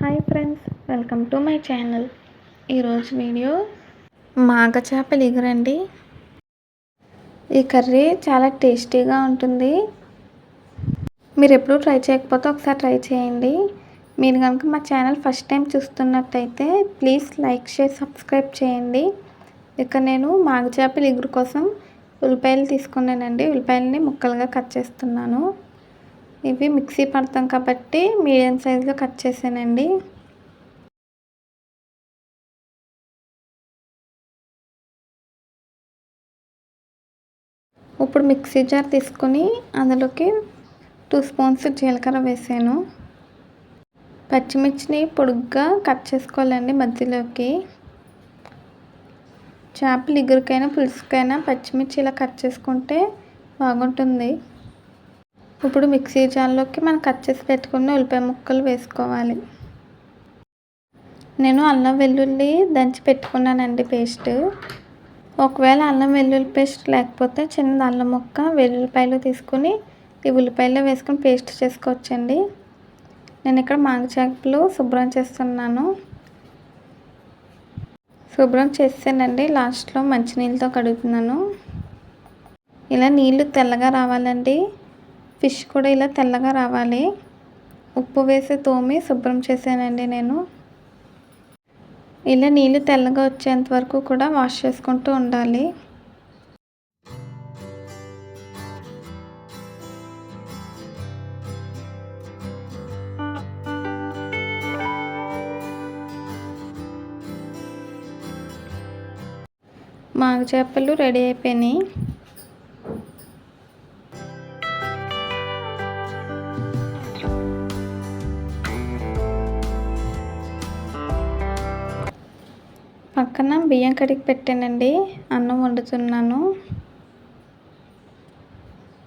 Hi friends welcome to my channel. ఈరోజు video మాగ చేపలు ఎగురండి ఈ కర్రీ చాలా టేస్టీగా ఉంటుంది. మీరు ఎప్పుడూ ట్రై చేయకపోతే ఒకసారి ట్రై చేయండి. మీరు కనుక మా ఛానల్ ఫస్ట్ టైం చూస్తున్నట్టయితే ప్లీజ్ లైక్ షేర్ సబ్స్క్రైబ్ చేయండి. ఇక నేను మాగ చేపలు ఎగురు కోసం ఉల్లిపాయలు తీసుకున్నానండి. ఉల్లిపాయలని ముక్కలుగా కట్ చేస్తున్నాను. ఇవి మిక్సీ పడతాం కాబట్టి మీడియం సైజులో కట్ చేసానండి ఇప్పుడు మిక్సీ జార్ తీసుకొని అందులోకి టూ స్పూన్స్ జీలకర్ర వేసాను. పచ్చిమిర్చిని పొడుగ్గా కట్ చేసుకోవాలండి మధ్యలోకి. చేపలు ఇగురికైనా పులుసుకైనా పచ్చిమిర్చి ఇలా కట్ చేసుకుంటే బాగుంటుంది. ఇప్పుడు మిక్సీ జార్లోకి మనం కట్ చేసి పెట్టుకున్న ఉల్లిపాయ ముక్కలు వేసుకోవాలి. నేను అల్లం వెల్లుల్లి దంచి పెట్టుకున్నానండి పేస్ట్. ఒకవేళ అల్లం వెల్లుల్లి పేస్ట్ లేకపోతే చిన్న అల్లం ముక్క వెల్లుల్లిపాయలు తీసుకుని ఈ ఉల్లిపాయలు వేసుకొని పేస్ట్ చేసుకోవచ్చండి. నేను ఇక్కడ మాంగచేపలు శుభ్రం చేస్తున్నాను. శుభ్రం చేసానండి లాస్ట్లో మంచినీళ్ళతో కడుగుతున్నాను. ఇలా నీళ్ళు తెల్లగా రావాలండి. ఫిష్ కూడా ఇలా తెల్లగా రావాలి. ఉప్పు వేసి తోమి శుభ్రం చేశానండి నేను. ఇలా నీళ్ళు తెల్లగా వచ్చేంత వరకు కూడా వాష్ చేసుకుంటూ ఉండాలి. మాగు చేపలు రెడీ అయిపోయినాయి. పక్కన బియ్యం కడిగి పెట్టానండి. అన్నం వండుతున్నాను.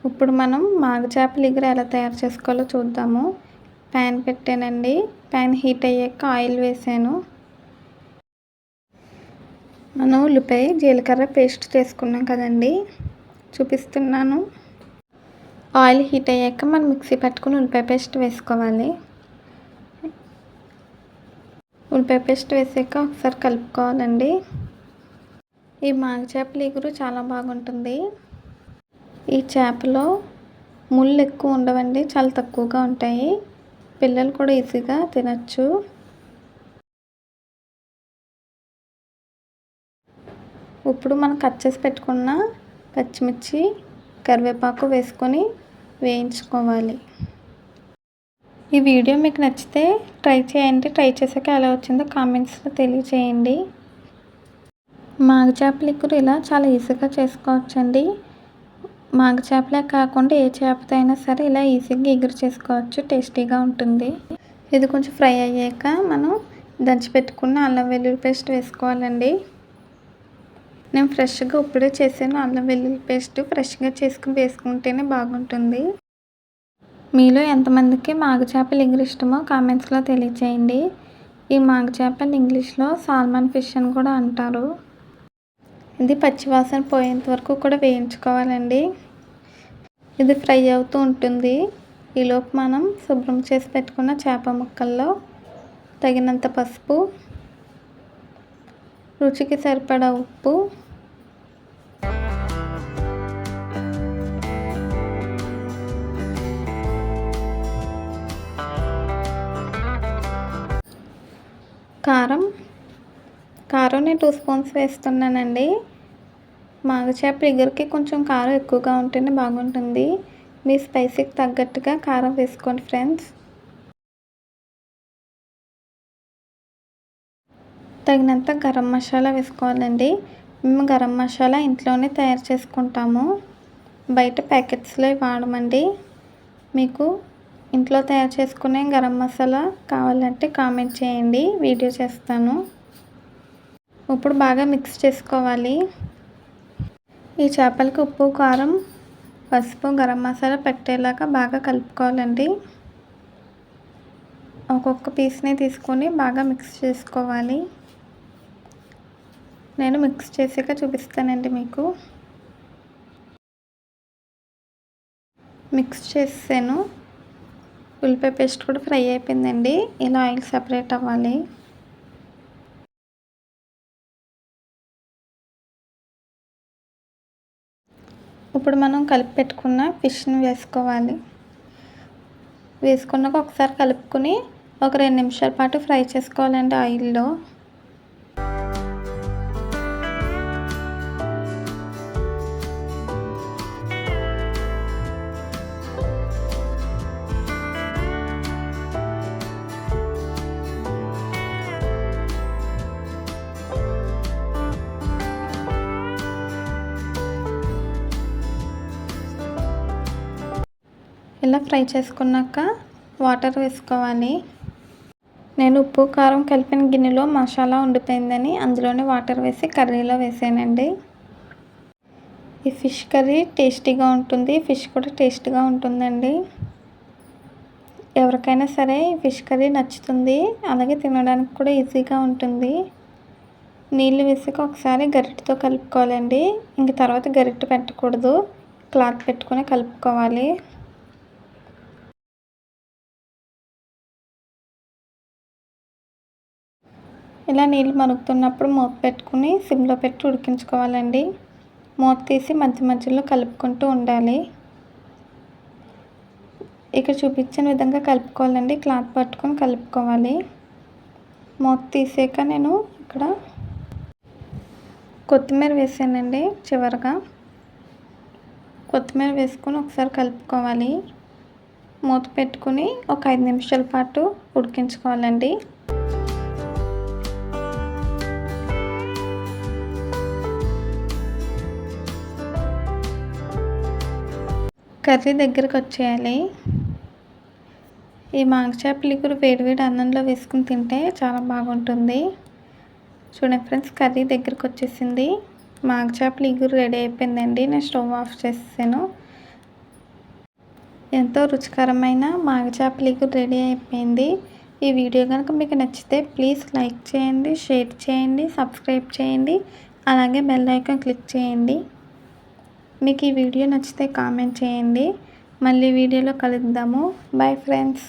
ఇప్పుడు మనం మాగచేపల ఇగురు ఎలా తయారు చేసుకోవాలో చూద్దాము. ప్యాన్ పెట్టానండి. ప్యాన్ హీట్ అయ్యాక ఆయిల్ వేసాను. మనం ఉల్లిపాయ జీలకర్ర పేస్ట్ చేసుకున్నాం కదండి. చూపిస్తున్నాను. ఆయిల్ హీట్ అయ్యాక మనం మిక్సీ పట్టుకుని ఉల్లిపాయ పేస్ట్ వేసుకోవాలి. ఉల్లిపాయ పేస్ట్ వేసాక ఒకసారి కలుపుకోవాలండి. ఈ మాగ చేపల ఎగురు చాలా బాగుంటుంది. ఈ చేపలో ముళ్ళు ఎక్కువ ఉండవండి చాలా తక్కువగా ఉంటాయి. పిల్లలు కూడా ఈజీగా తినచ్చు. ఇప్పుడు మనం కట్ చేసి పెట్టుకున్న పచ్చిమిర్చి కరివేపాకు వేసుకొని వేయించుకోవాలి. ఈ వీడియో మీకు నచ్చితే ట్రై చేయండి. ట్రై చేసాక ఎలా వచ్చిందో కామెంట్స్లో తెలియచేయండి. మాగ చేపల ఇగురు ఇలా చాలా ఈజీగా చేసుకోవచ్చండి. మాగ చేపలే కాకుండా ఏ చేపతో అయినా సరే ఇలా ఈజీగా ఎగురు చేసుకోవచ్చు. టేస్టీగా ఉంటుంది. ఇది కొంచెం ఫ్రై అయ్యాక మనం దంచిపెట్టుకున్న అల్లం వెల్లుల్లి పేస్ట్ వేసుకోవాలండి. నేను ఫ్రెష్గా ఇప్పుడే చేసాను అల్లం వెల్లుల్లి పేస్ట్ ఫ్రెష్గా చేసుకుని వేసుకుంటేనే బాగుంటుంది. మీలో ఎంతమందికి మాగ చేపలు ఇష్టమో కామెంట్స్లో తెలియచేయండి ఈ మాగ చేపలు ఇంగ్లీష్లో సాల్మన్ ఫిష్ అని కూడా అంటారు. ఇది పచ్చివాసన పోయేంత వరకు కూడా వేయించుకోవాలండి. ఇది ఫ్రై అవుతూ ఉంటుంది. ఈలోపు మనం శుభ్రం చేసి పెట్టుకున్న చేప ముక్కల్లో తగినంత పసుపు రుచికి సరిపడా ఉప్పు కారం. కారం నేను టూ స్పూన్స్ వేస్తున్నానండి మాగచేప ఇగురికి కొంచెం కారం ఎక్కువగా ఉంటేనే బాగుంటుంది. మీ స్పైసీకి తగ్గట్టుగా కారం వేసుకోండి ఫ్రెండ్స్ తగినంత గరం మసాలా వేసుకోవాలండి. మేము గరం మసాలా ఇంట్లోనే తయారు చేసుకుంటాము. బయట ప్యాకెట్స్లో వాడమండి. మీకు ఇంట్లో తయారు చేసుకునే గరం మసాలా కావాలంటే కామెంట్ చేయండి. వీడియో చేస్తాను. ఇప్పుడు బాగా మిక్స్ చేసుకోవాలి. ఈ చేపలకి ఉప్పు కారం పసుపు గరం మసాలా పెట్టేలాగా బాగా కలుపుకోవాలండి. ఒక్కొక్క పీస్ని తీసుకొని బాగా మిక్స్ చేసుకోవాలి. నేను మిక్స్ చేసాక చూపిస్తానండి మీకు. మిక్స్ చేసాను. ఉల్లిపాయ పేస్ట్ కూడా ఫ్రై అయిపోయిందండి. ఇలా ఆయిల్ సపరేట్ అవ్వాలి. ఇప్పుడు మనం కలిపి పెట్టుకున్న ఫిష్ని వేసుకోవాలి. వేసుకున్నాక ఒకసారి కలుపుకొని ఒక రెండు నిమిషాల పాటు ఫ్రై చేసుకోవాలండి ఆయిల్లో. ఇలా ఫ్రై చేసుకున్నాక వాటర్ వేసుకోవాలి. నేను ఉప్పు కారం కలిపిన గిన్నెలో మసాలా ఉండిపోయిందని అందులోనే వాటర్ వేసి కర్రీలో వేసానండి. ఈ ఫిష్ కర్రీ టేస్టీగా ఉంటుంది ఫిష్ కూడా టేస్ట్గా ఉంటుందండి. ఎవరికైనా సరే ఫిష్ కర్రీ నచ్చుతుంది అలాగే తినడానికి కూడా ఈజీగా ఉంటుంది. నీళ్ళు వేసాక ఒకసారి గరిటతో కలుపుకోవాలండి. ఇంక తర్వాత గరిటె పెట్టకూడదు క్లాత్ పెట్టుకొని కలుపుకోవాలి. ఇలా నీళ్ళు మరుగుతున్నప్పుడు మూత పెట్టుకుని సిమ్లో పెట్టి ఉడికించుకోవాలండి. మూత తీసి మధ్య మధ్యలో కలుపుకుంటూ ఉండాలి. ఇక్కడ చూపించిన విధంగా కలుపుకోవాలండి. క్లాత్ పట్టుకొని కలుపుకోవాలి. మూత తీసాక నేను ఇక్కడ కొత్తిమీర వేసానండి చివరిగా. కొత్తిమీర వేసుకొని ఒకసారి కలుపుకోవాలి. మూత పెట్టుకుని ఒక ఐదు నిమిషాల పాటు ఉడికించుకోవాలండి. కర్రీ దగ్గరకు వచ్చేయాలి. ఈ మాంగచేపల ఇగురు వేడివేడి అన్నంలో వేసుకుని తింటే చాలా బాగుంటుంది. చూడండి ఫ్రెండ్స్ కర్రీ దగ్గరకు వచ్చేసింది. మాంగచేపల ఇగురు రెడీ అయిపోయిందండి. నేను స్టవ్ ఆఫ్ చేసాను ఎంతో రుచికరమైన మాగచేపల ఇగురు రెడీ అయిపోయింది. ఈ వీడియో కనుక మీకు నచ్చితే ప్లీజ్ లైక్ చేయండి షేర్ చేయండి సబ్స్క్రైబ్ చేయండి. అలాగే బెల్ ఐకాన్ క్లిక్ చేయండి. మీకు ఈ వీడియో నచ్చితే కామెంట్ చేయండి. మళ్ళీ వీడియోలో కలుద్దాము. Bye friends